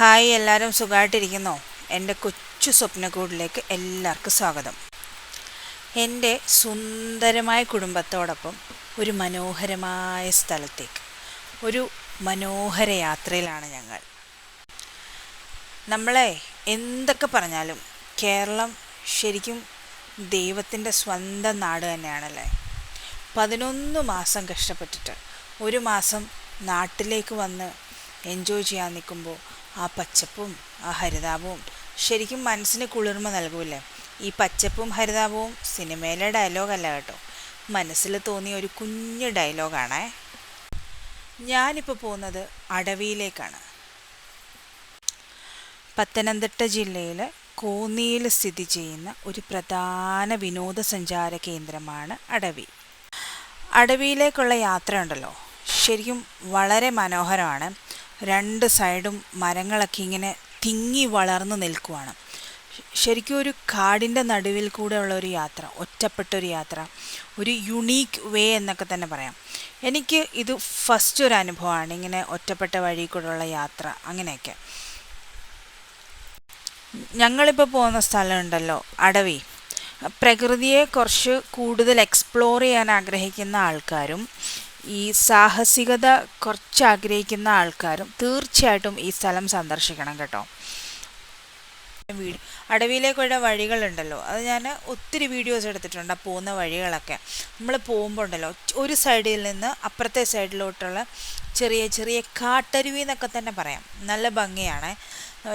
Hi എല്ലാവരും സുഖമായിട്ടിരിക്കുന്നോ? എന്റെ കൊച്ചു സ്വപ്നക്കൂടിലേക്ക് എല്ലാവർക്കും സ്വാഗതം. എന്റെ സുന്ദരമായ കുടുംബത്തോടൊപ്പം ഒരു മനോഹരമായ സ്ഥലത്തേക്ക് ഒരു മനോഹര യാത്രയിലാണ് ഞങ്ങൾ. നമ്മളെ എന്തൊക്കെ പറഞ്ഞാലും കേരളം ശരിക്കും ദൈവത്തിന്റെ സ്വന്തം നാട് തന്നെയാണല്ലേ? പതിനൊന്ന് മാസം കഷ്ടപ്പെട്ടിട്ട് ഒരു മാസം നാട്ടിലേക്ക് വന്ന് എൻജോയ് ചെയ്യാൻ നിൽക്കുമ്പോൾ ആ പച്ചപ്പും ആ ഹരിതാപവും ശരിക്കും മനസ്സിന് കുളിർമ നൽകൂലേ ഈ പച്ചപ്പും ഹരിതാപവും സിനിമയിലെ ഡയലോഗല്ല കേട്ടോ. മനസ്സിൽ തോന്നിയ ഒരു കുഞ്ഞു ഡയലോഗാണേ. ഞാനിപ്പോൾ പോകുന്നത് അടവിയിലേക്കാണ്. പത്തനംതിട്ട ജില്ലയിൽ കോന്നിയിൽ സ്ഥിതി ചെയ്യുന്ന ഒരു പ്രധാന വിനോദസഞ്ചാര കേന്ദ്രമാണ് അടവി. അടവിയിലേക്കുള്ള യാത്ര ഉണ്ടല്ലോ ശരിക്കും വളരെ മനോഹരമാണ്. രണ്ട് സൈഡും മരങ്ങളൊക്കെ ഇങ്ങനെ തിങ്ങി വളർന്നു നിൽക്കുവാണ്. ശരിക്കും ഒരു കാടിന്റെ നടുവിൽ കൂടെ ഉള്ള ഒരു യാത്ര ഒറ്റപ്പെട്ടൊരു യാത്ര ഒരു യുണീക്ക് വേ എന്നൊക്കെ തന്നെ പറയാം. എനിക്ക് ഇത് ഫസ്റ്റ് ഒരു അനുഭവമാണ് ഇങ്ങനെ ഒറ്റപ്പെട്ട വഴി കൂടെയുള്ള യാത്ര അങ്ങനെയൊക്കെ. ഞങ്ങളിപ്പോൾ പോകുന്ന സ്ഥലമുണ്ടല്ലോ അടവി. പ്രകൃതിയെ കുറച്ച് കൂടുതൽ എക്സ്പ്ലോർ ചെയ്യാൻ ആഗ്രഹിക്കുന്ന ആൾക്കാരും ഈ സാഹസികത കുറച്ച് ആഗ്രഹിക്കുന്ന ആൾക്കാരും തീർച്ചയായിട്ടും ഈ സ്ഥലം സന്ദർശിക്കണം കേട്ടോ. വീട് അടവിയിലേക്കുള്ള വഴികളുണ്ടല്ലോ. അത് ഞാൻ ഒത്തിരി വീഡിയോസ് എടുത്തിട്ടുണ്ട് ആ പോകുന്ന വഴികളൊക്കെ. നമ്മൾ പോകുമ്പോൾ ഉണ്ടല്ലോ ഒരു സൈഡിൽ നിന്ന് അപ്പുറത്തെ സൈഡിലോട്ടുള്ള ചെറിയ ചെറിയ കാട്ടരുവി എന്നൊക്കെ തന്നെ പറയാം. നല്ല ഭംഗിയാണ്.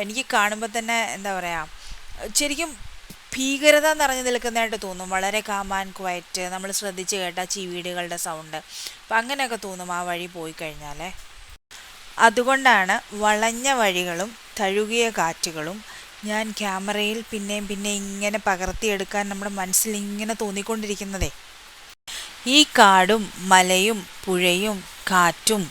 എനിക്ക് കാണുമ്പോൾ തന്നെ എന്താ പറയുക ശരിക്കും ഭീകരത നിറഞ്ഞു നിൽക്കുന്നതായിട്ട് തോന്നും. വളരെ കാം ആൻഡ് ക്വയറ്റ് നമ്മൾ ശ്രദ്ധിച്ച് കേട്ട ചീവീടുകളുടെ സൗണ്ട് അപ്പം അങ്ങനെയൊക്കെ തോന്നും ആ വഴി പോയി കഴിഞ്ഞാൽ അതുകൊണ്ടാണ് വളഞ്ഞ വഴികളും തഴുകിയ കാറ്റുകളും ഞാൻ ക്യാമറയിൽ പിന്നെയും പിന്നെ ഇങ്ങനെ പകർത്തിയെടുക്കാൻ നമ്മുടെ മനസ്സിൽ ഇങ്ങനെ തോന്നിക്കൊണ്ടിരിക്കുന്നതേ. ഈ കാടും മലയും പുഴയും കാറ്റും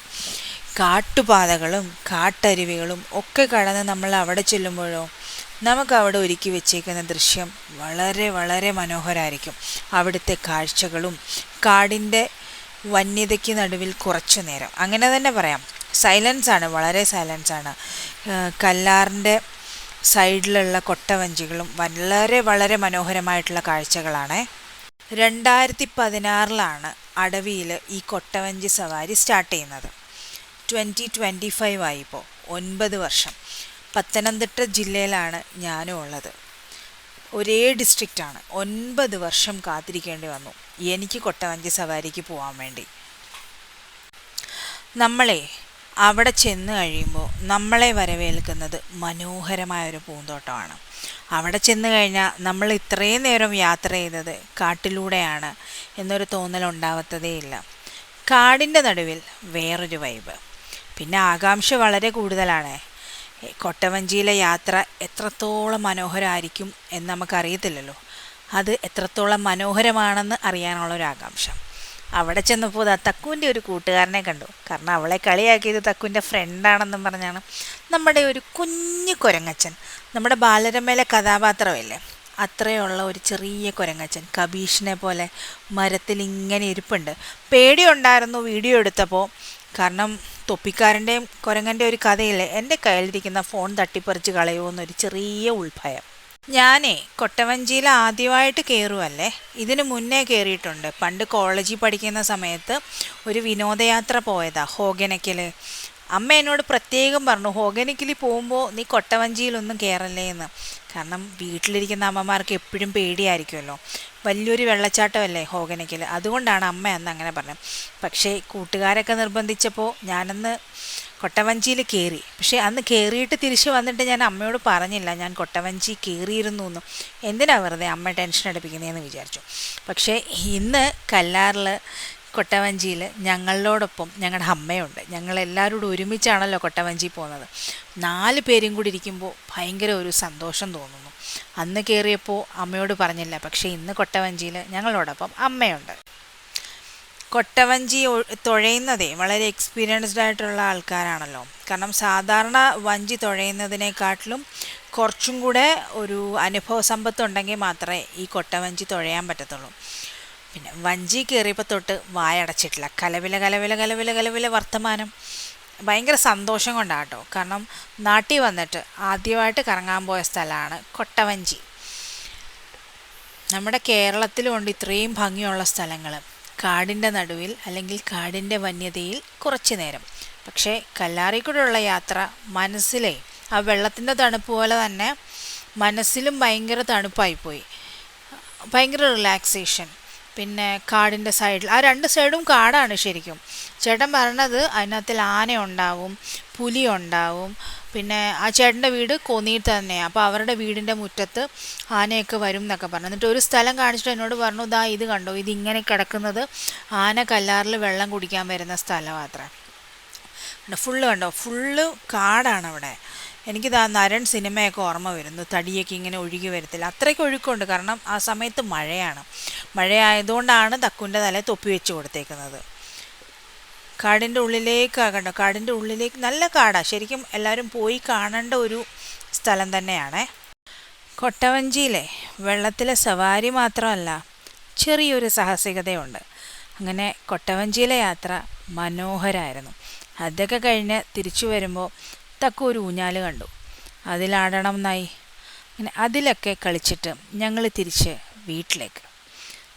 കാട്ടുപാതകളും കാട്ടരുവികളും ഒക്കെ കടന്ന് നമ്മൾ അവിടെ ചെല്ലുമ്പോഴോ നമുക്ക് അവിടെ ഒരുക്കി വെച്ചേക്കുന്ന ദൃശ്യം വളരെ വളരെ മനോഹരമായിരിക്കും അവിടുത്തെ കാഴ്ചകളും കാടിന്റെ വന്യതയ്ക്ക് നടുവിൽ കുറച്ചു നേരം. അങ്ങനെ തന്നെ പറയാം. സൈലൻസ് ആണ് വളരെ സൈലൻസ് ആണ്. കല്ലാറിന്റെ സൈഡിലുള്ള കൊട്ടവഞ്ചികളും വളരെ വളരെ മനോഹരമായിട്ടുള്ള കാഴ്ചകളാണ്. രണ്ടായിരത്തി പതിനാറിലാണ് അടവിയിൽ ഈ കൊട്ടവഞ്ചി സവാരി സ്റ്റാർട്ട് ചെയ്യുന്നത്. ട്വന്റി ട്വന്റി ഫൈവ് ആയിപ്പോൾ ഒൻപത് വർഷം. പത്തനംതിട്ട ജില്ലയിലാണ് ഞാനും ഉള്ളത്. ഒരേ ഡിസ്ട്രിക്റ്റാണ്. ഒൻപത് വർഷം കാത്തിരിക്കേണ്ടി വന്നു. എനിക്ക് കൊട്ടവഞ്ചി സവാരിക്ക് പോകാൻ വേണ്ടി. നമ്മളെ അവിടെ ചെന്ന് കഴിയുമ്പോൾ നമ്മളെ വരവേൽക്കുന്നത് മനോഹരമായൊരു പൂന്തോട്ടമാണ്. അവിടെ ചെന്ന് കഴിഞ്ഞാൽ നമ്മൾ ഇത്രയും നേരം യാത്ര ചെയ്തത് കാട്ടിലൂടെയാണ് എന്നൊരു തോന്നലുണ്ടാവത്തതേയില്ല കാടിന്റെ നടുവിൽ വേറൊരു വൈബ് പിന്നെ ആകാംക്ഷ വളരെ കൂടുതലാണ്. കൊട്ടവഞ്ചിയിലെ യാത്ര എത്രത്തോളം മനോഹരമായിരിക്കും എന്ന് നമുക്കറിയത്തില്ലല്ലോ. അത് എത്രത്തോളം മനോഹരമാണെന്ന് അറിയാനുള്ള ഒരു ആകാംക്ഷ അവിടെ ചെന്നപ്പോൾ ആ തക്കുവിന്റെ ഒരു കൂട്ടുകാരനെ കണ്ടു. കാരണം അവളെ കളിയാക്കിയത് തക്കുവിന്റെ ഫ്രണ്ടാണെന്നും പറഞ്ഞാണ്. നമ്മുടെ ഒരു കുഞ്ഞു കുരങ്ങച്ചൻ. നമ്മുടെ ബാലരമയിലെ കഥാപാത്രമല്ലേ? അത്രയുള്ള ഒരു ചെറിയ കുരങ്ങച്ചൻ. കബീഷിനെ പോലെ മരത്തിൽ ഇങ്ങനെ ഇരിപ്പുണ്ട്. പേടിയുണ്ടായിരുന്നു വീഡിയോ എടുത്തപ്പോൾ കാരണം തൊപ്പിക്കാരന്റെയും കുരങ്ങന്റെ ഒരു കഥയില്ലേ? എന്റെ കയ്യിലിരിക്കുന്ന ഫോൺ തട്ടിപ്പറിച്ച് കളയുമെന്നൊരു ചെറിയ ഉൾഭയം. ഞാനേ കൊട്ടവഞ്ചിയിൽ ആദ്യമായിട്ട് കയറുമല്ലേ ഇതിന് മുന്നേ കയറിയിട്ടുണ്ട്. പണ്ട് കോളേജിൽ പഠിക്കുന്ന സമയത്ത് ഒരു വിനോദയാത്ര പോയതാ ഹോഗനക്കിൽ അമ്മ എന്നോട് പ്രത്യേകം പറഞ്ഞു ഹോഗനിക്കിൽ പോകുമ്പോൾ നീ കൊട്ടവഞ്ചിയിലൊന്നും കയറല്ലേ എന്ന് കാരണം വീട്ടിലിരിക്കുന്ന അമ്മമാർക്ക് എപ്പോഴും പേടിയായിരിക്കുമല്ലോ. വലിയൊരു വെള്ളച്ചാട്ടമല്ലേ ഹോഗനക്കിൽ. അതുകൊണ്ടാണ് അമ്മ അന്ന് അങ്ങനെ പറഞ്ഞത്. പക്ഷേ കൂട്ടുകാരൊക്കെ നിർബന്ധിച്ചപ്പോൾ ഞാനന്ന് കൊട്ടവഞ്ചിയിൽ കയറി പക്ഷേ അന്ന് കയറിയിട്ട് തിരിച്ച് വന്നിട്ട് ഞാൻ അമ്മയോട് പറഞ്ഞില്ല ഞാൻ കൊട്ടവഞ്ചി കയറിയിരുന്നു എന്ന് എന്തിനാ വെറുതെ അമ്മ ടെൻഷൻ എടുപ്പിക്കുന്നതെന്ന് വിചാരിച്ചു. പക്ഷേ ഇന്ന് കല്ലാറിൽ കൊട്ടവഞ്ചിയിൽ ഞങ്ങളോടൊപ്പം ഞങ്ങളുടെ അമ്മയുണ്ട്. ഞങ്ങളെല്ലാവരോടും ഒരുമിച്ചാണല്ലോ കൊട്ടവഞ്ചി പോകുന്നത് നാല് പേരും കൂടി ഇരിക്കുമ്പോൾ ഭയങ്കര ഒരു സന്തോഷം തോന്നുന്നു. അന്ന് കയറിയപ്പോൾ അമ്മയോട് പറഞ്ഞില്ല. പക്ഷേ ഇന്ന് കൊട്ടവഞ്ചിയിൽ ഞങ്ങളോടൊപ്പം അമ്മയുണ്ട്. കൊട്ടവഞ്ചി തുഴയുന്നതേ വളരെ എക്സ്പീരിയൻസ്ഡ് ആയിട്ടുള്ള ആൾക്കാരാണല്ലോ. കാരണം സാധാരണ വഞ്ചി തുഴയുന്നതിനെക്കാട്ടിലും കുറച്ചും കൂടെ ഒരു അനുഭവ സമ്പത്തുണ്ടെങ്കിൽ മാത്രമേ ഈ കൊട്ടവഞ്ചി തുഴയാൻ പറ്റത്തുള്ളൂ. പിന്നെ വഞ്ചി കയറിയപ്പോൾ തൊട്ട് വായടച്ചിട്ടില്ല കലവില കലവില കലവില കലവില വർത്തമാനം. ഭയങ്കര സന്തോഷം കൊണ്ടാണ് കേട്ടോ കാരണം നാട്ടിൽ വന്നിട്ട് ആദ്യമായിട്ട് കറങ്ങാൻ പോയ സ്ഥലമാണ് കൊട്ടവഞ്ചി. നമ്മുടെ കേരളത്തിലുണ്ട് ഇത്രയും ഭംഗിയുള്ള സ്ഥലങ്ങൾ കാടിന്റെ നടുവിൽ അല്ലെങ്കിൽ കാടിന്റെ വന്യതയിൽ കുറച്ച് നേരം. പക്ഷേ കല്ലാറിക്കൂടെയുള്ള യാത്ര മനസ്സിലെ ആ വെള്ളത്തിന്റെ തണുപ്പ് പോലെ തന്നെ മനസ്സിലും ഭയങ്കര തണുപ്പായിപ്പോയി ഭയങ്കര റിലാക്സേഷൻ പിന്നെ കാടിന്റെ സൈഡിൽ. ആ രണ്ട് സൈഡും കാടാണ് ശരിക്കും. ചേട്ടൻ പറഞ്ഞത് അതിനകത്തിൽ ആന ഉണ്ടാവും പുലി ഉണ്ടാവും പിന്നെ ആ ചേട്ടന്റെ വീട് കോന്നിയിട്ട് തന്നെയാണ് അപ്പോൾ അവരുടെ വീടിന്റെ മുറ്റത്ത് ആനയൊക്കെ വരും എന്നൊക്കെ പറഞ്ഞു. എന്നിട്ട് ഒരു സ്ഥലം കാണിച്ചിട്ട് എന്നോട് പറഞ്ഞു ഇതാ ഇത് കണ്ടോ? ഇത് ഇങ്ങനെ കിടക്കുന്നത് ആന കല്ലാറിൽ വെള്ളം കുടിക്കാൻ വരുന്ന സ്ഥലം അത്ര ഫുള്ള് കണ്ടോ? ഫുള്ള് കാടാണ് അവിടെ. എനിക്കിത് ആ നരൻ സിനിമയൊക്കെ ഓർമ്മ വരുന്നു. തടിയൊക്കെ ഇങ്ങനെ ഒഴുകി വരത്തില്ല. അത്രയ്ക്ക് ഒഴുക്കുണ്ട്. കാരണം ആ സമയത്ത് മഴയാണ്. മഴയായതുകൊണ്ടാണ് തക്കുവിന്റെ തല തൊപ്പി വെച്ച് കൊടുത്തേക്കുന്നത്. കാടിന്റെ ഉള്ളിലേക്ക് കണ്ടോ കാടിന്റെ ഉള്ളിലേക്ക് നല്ല കാടാണ് ശരിക്കും എല്ലാവരും പോയി കാണേണ്ട ഒരു സ്ഥലം തന്നെയാണ്. കൊട്ടവഞ്ചിയിലെ വെള്ളത്തിലെ സവാരി മാത്രമല്ല ചെറിയൊരു സാഹസികതയുണ്ട്. അങ്ങനെ കൊട്ടവഞ്ചിയിലെ യാത്ര മനോഹരമായിരുന്നു അതൊക്കെ കഴിഞ്ഞ് തിരിച്ചു വരുമ്പോൾ തക്ക ഒരു ഊഞ്ഞാൽ കണ്ടു. അതിലാടണം എന്നായി. അങ്ങനെ അതിലൊക്കെ കളിച്ചിട്ട് ഞങ്ങൾ തിരിച്ച് വീട്ടിലേക്ക്.